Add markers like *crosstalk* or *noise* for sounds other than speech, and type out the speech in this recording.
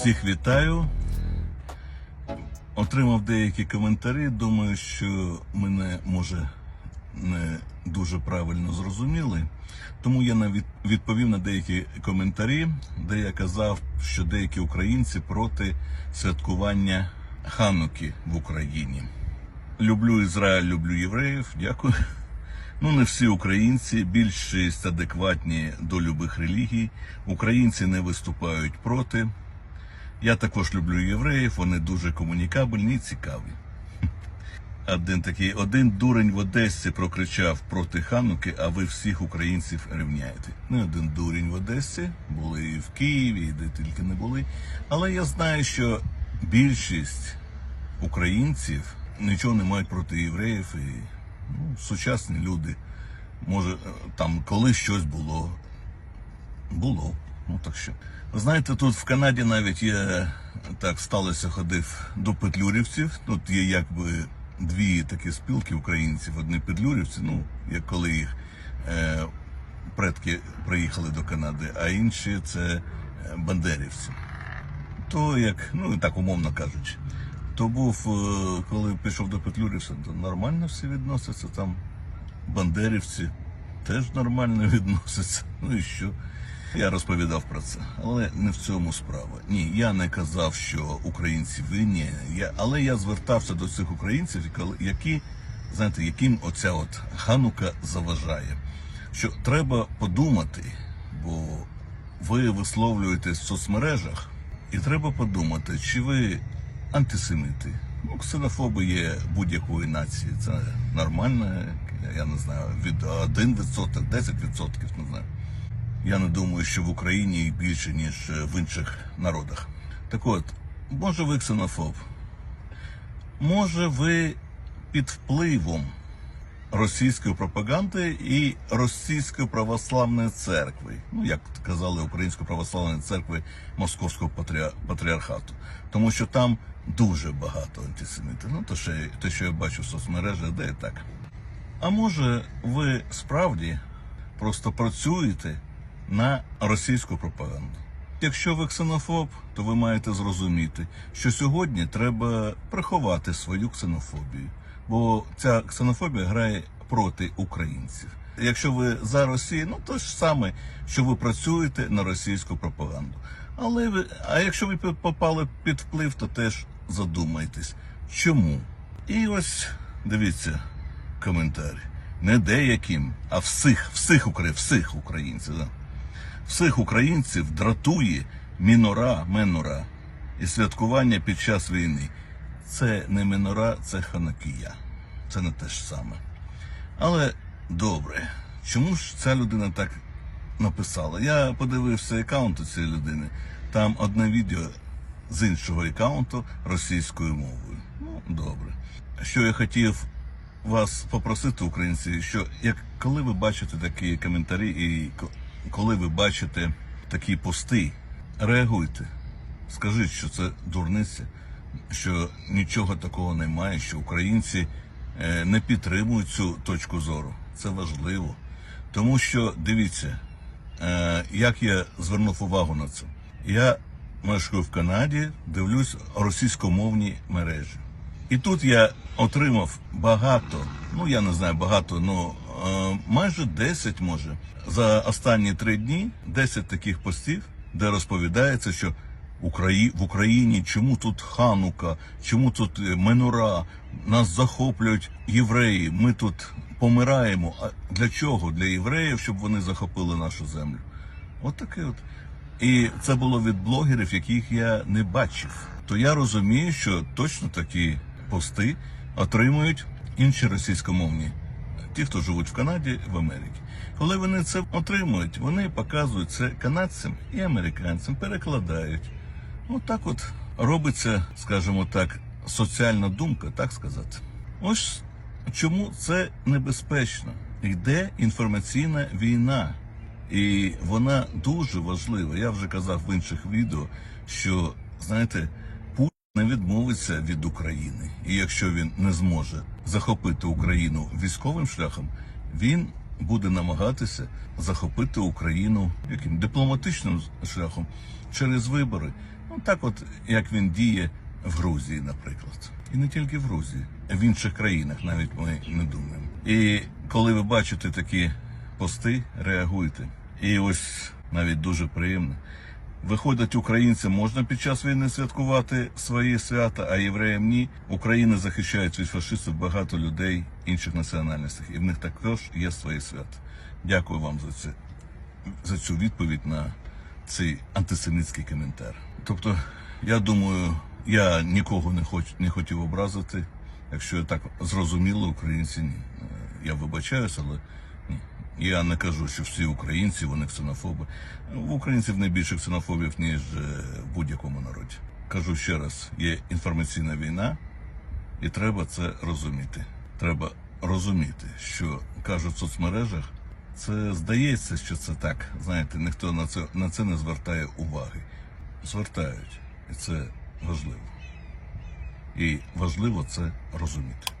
Всіх вітаю. Отримав деякі коментарі. Думаю, що мене може не дуже правильно зрозуміли. Тому я відповів на деякі коментарі, де я казав, що деякі українці проти святкування Хануки в Україні. Люблю Ізраїль, люблю євреїв. Дякую. Ну, не всі українці, більшість адекватні до любих релігій. Українці не виступають проти. Я також люблю євреїв, вони дуже комунікабельні і цікаві. *laughs* Один такий, один дурень в Одесі прокричав проти Хануки, а ви всіх українців рівняєте. Не один дурень в Одесі, були і в Києві, і де тільки не були. Але я знаю, що більшість українців нічого не мають проти євреїв і ну, сучасні люди. Може, там колись щось було. Було. Ну так що. Знаєте, тут в Канаді навіть є так сталося, ходив до петлюрівців. Тут є якби дві такі спілки українців, одні петлюрівці, ну, як коли їх е, предки приїхали до Канади, а інші це е, бандерівці. То як, ну і так умовно кажучи, то був, е, коли пішов до Петлюрівця, то нормально всі відносяться там. Бандерівці теж нормально *laughs* відносяться. Ну і що? Я розповідав про це, але не в цьому справа. Ні, я не казав, що українці винні. Я, але я звертався до цих українців, які, знаєте, яким оця от ханука заважає. Що треба подумати, бо ви висловлюєтесь в соцмережах, і треба подумати, чи ви антисеміти. Ну, ксенофоби є будь-якої нації. Це нормально, я не знаю, від 1%, 10%, не знаю. Я не думаю, що в Україні їх більше, ніж е, в інших народах. Так от, може ви ксенофоб, може ви під впливом російської пропаганди і російської православної церкви, ну як казали Української православної церкви Московського патріархату, тому що там дуже багато антисемітів. Ну то що, те, що я бачу в соцмережах, де і так. А може, ви справді просто працюєте на російську пропаганду? Якщо ви ксенофоб, то ви маєте зрозуміти, що сьогодні треба приховати свою ксенофобію, бо ця ксенофобія грає проти українців. Якщо ви за Росію, ну то ж саме, що ви працюєте на російську пропаганду. Але ви, а якщо ви попали під вплив, то теж задумайтесь, чому? І ось дивіться коментарі. Не деяким, а всіх, всіх, всіх українців. Да? Всіх українців дратує мінора, менора і святкування під час війни. Це не мінора, це ханакія. Це не те ж саме. Але добре, чому ж ця людина так написала? Я подивився аккаунт цієї людини. Там одне відео з іншого аккаунту російською мовою. Ну, добре. Що я хотів вас попросити, українці, що як коли ви бачите такі коментарі і коли ви бачите такі пости, реагуйте. Скажіть, що це дурниця, що нічого такого немає, що українці е, не підтримують цю точку зору. Це важливо. Тому що дивіться, е, як я звернув увагу на це. Я мешкаю в Канаді, дивлюсь російськомовні мережі. І тут я отримав багато, ну я не знаю багато, ну майже 10 може. За останні три дні 10 таких постів, де розповідається, що в Україні чому тут ханука, чому тут е, менура, нас захоплюють євреї, ми тут помираємо. А для чого? Для євреїв, щоб вони захопили нашу землю. От таке от. І це було від блогерів, яких я не бачив. То я розумію, що точно такі пости отримують інші російськомовні, ті, хто живуть в Канаді, в Америці. Коли вони це отримують, вони показують це канадцям і американцям, перекладають. От так от робиться, скажімо так, соціальна думка, так сказати. Ось чому це небезпечно. Йде інформаційна війна. І вона дуже важлива. Я вже казав в інших відео, що знаєте, не відмовиться від України. І якщо він не зможе захопити Україну військовим шляхом, він буде намагатися захопити Україну яким дипломатичним шляхом через вибори. Ну так, от як він діє в Грузії, наприклад, і не тільки в Грузії, в інших країнах навіть ми не думаємо. І коли ви бачите такі пости, реагуйте. І ось навіть дуже приємно. Виходить, українцям можна під час війни святкувати свої свята, а євреям ні. Україна захищають від фашистів багато людей інших національностей, і в них також є свої свята. Дякую вам за це за цю відповідь на цей антисемітський коментар. Тобто, я думаю, я нікого не хоч не хотів образити. Якщо я так зрозуміло, українці ні. Е, Я вибачаюсь, але. Я не кажу, що всі українці вони ксенофоби. В українців не більше ксенофобів, ніж е, в будь-якому народі. Кажу ще раз: є інформаційна війна, і треба це розуміти. Треба розуміти, що кажуть в соцмережах. Це здається, що це так. Знаєте, ніхто на це на це не звертає уваги. Звертають, і це важливо. І важливо це розуміти.